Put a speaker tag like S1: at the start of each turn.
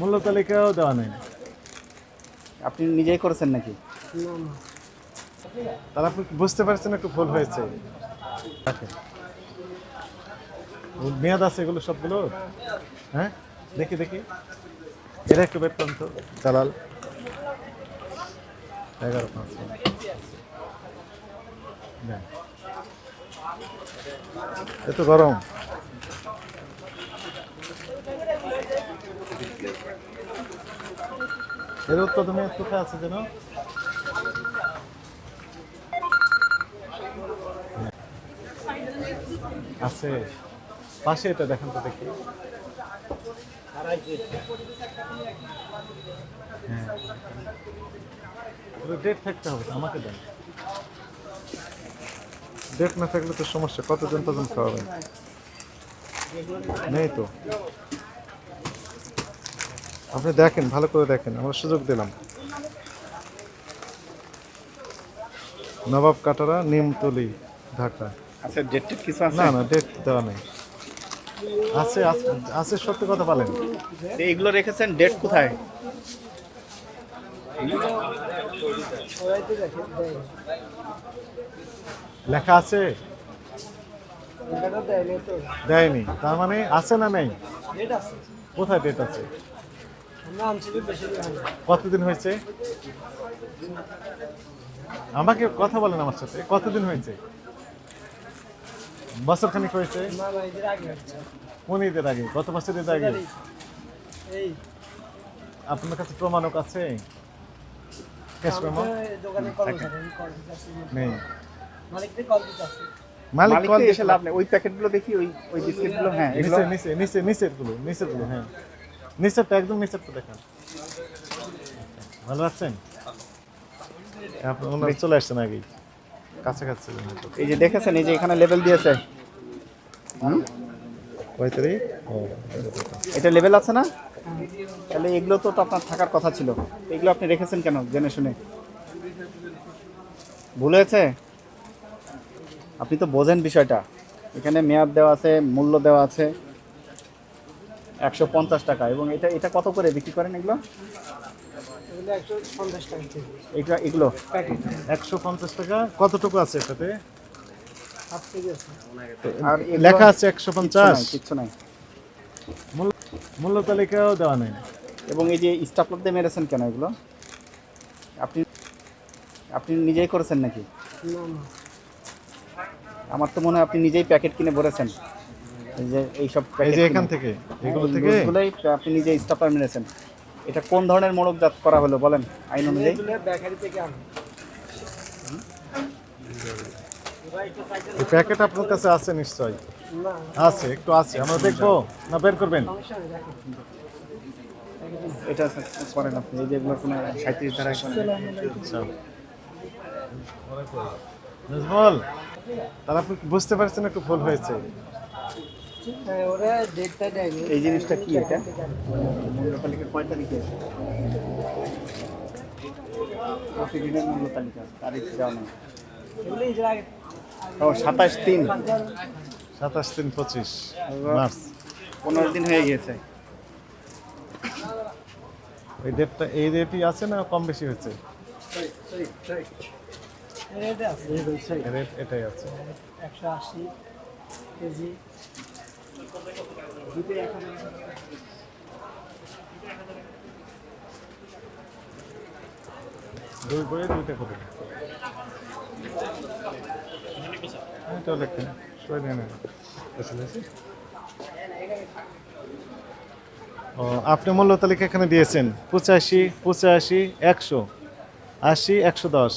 S1: মূল্য তালিকাও দেওয়া নেই।
S2: আপনি নিজেই করেছেন নাকি?
S1: তারা আপনি বুঝতে পারছেন একটু ভুল হয়েছে। মেয়াদ আছে এগুলো সবগুলো? হ্যাঁ? দেখি দেখি। এটা একটু বের করুন তো। দালাল। এগারো পাঁচ। দেন। এ তো গরম। এর উৎপাদন মেয়াদ কোথায় আছে যেন? আছে। পাশে এটা দেখেন তো দেখি। হ্যাঁ। ডেট থাকতে হবে, আমাকে দেন। ডেট না থাকলে তো সমস্যা, কতজন পর্যন্ত খাওয়াবেন? নেই তো। আপনি দেখেন ভালো করে দেখেন আমরা সুযোগ দিলাম। নবাব কাটারা নিমতলি ঢাকা।
S2: আচ্ছা ডেট কিছু আছে?
S1: না না ডেট দেওয়া নেই। আছে আছে- আছে সত্যি কথা বলেন।
S2: এইগুলো রেখেছেন ডেট কোথায়?
S1: লেখা আছে? দেয়নি তার মানে আছে না নেই? কোথায় ডেট আছে? কতদিন হয়েছে? আমাকে কথা বলেন আমার সাথে। কতদিন হয়েছে? বছর খানিক হয়েছে? কোন ঈদের আগে? গত বছর ঈদের আগে? আপনার কাছে প্রমাণক আছে? ক্যাশ মেমো নেই। মালিক
S2: মালিক
S1: কল
S2: এসে লাভ নেই। ওই প্যাকেটগুলো দেখি ওই ওই বিস্কিটগুলো হ্যাঁ
S1: নিচে নিচে নিচে নিচেরগুলো নিচেরগুলো হ্যাঁ। নিচেরটা একদম নিচেরটা দেখান। ভালো আছেন? আপনি ওনারা চলে আসছেন আগেই। কাছাকাছি
S2: এই যে দেখেছেন এই যে এখানে লেভেল দিয়েছে।
S1: কয় তারিখ
S2: এটা লেভেল আছে না? তাহলে এগুলো তো তো আপনার থাকার কথা ছিল। এগুলো আপনি রেখেছেন কেন জেনে শুনে? ভুল হয়েছে? আপনি তো বোঝেন বিষয়টা। এখানে মেয়াদ দেওয়া আছে মূল্য দেওয়া আছে। একশো পঞ্চাশ টাকা। এবং এটা এটা কত করে বিক্রি করেন এগুলো? এগুলো এগুলো?
S1: একশো পঞ্চাশ টাকা। কতটুকু আছে এটাতে?
S2: আর
S1: লেখা আছে একশো পঞ্চাশ।
S2: কিচ্ছু নাই
S1: মূল্য তালিকাও দেওয়া নেই।
S2: এবং এই যে স্টাপলার দিয়ে মেরেছেন কেন এগুলো? আপনি আপনি নিজেই করেছেন নাকি? আমার তো মনে হয় আপনি নিজেই প্যাকেট কিনে ভরেছেন। এই যে এইসব
S1: এই
S2: প্যাকেট
S1: যে এখান থেকে এগুলো থেকে?
S2: এগুলোই আপনি নিজে মেরেছেন। এটা কোন ধরনের মোড়কজাত করা হলো বলেন? আইন অনুযায়ী।
S1: এই প্যাকেট আপনার কাছে আছে নিশ্চয় আছে একটু আছে। আমরা দেখব। না বের করবেন।
S2: এটা করেন আপনি। এই যেগুলো কোনো সাঁত্রিশ
S1: আচ্ছা। আপনি বুঝতে পারছেন একটু ভুল হয়েছে।
S2: এই জিনিসটা কি এটা? মূল্য তালিকা কয় তারিখে? প্রতিদিনের মূল্য তালিকা তারিখ ও সাতাশ তিন।
S1: সাতাশ তিন পঁচিশ মার্চ।
S2: পনেরো দিন হয়ে গিয়েছে।
S1: ওই ডেটটা এই ডেটই আছে না কম বেশি হয়েছে? রেট এটাই আছে।
S3: একশো আশি কেজি।
S1: দুই বইয়ে দুইটা করে। ও, আপনি মূল্য তালিকা এখানে দিয়েছেন। পঁচাশি পঁচাশি, একশো। আশি, একশো দশ।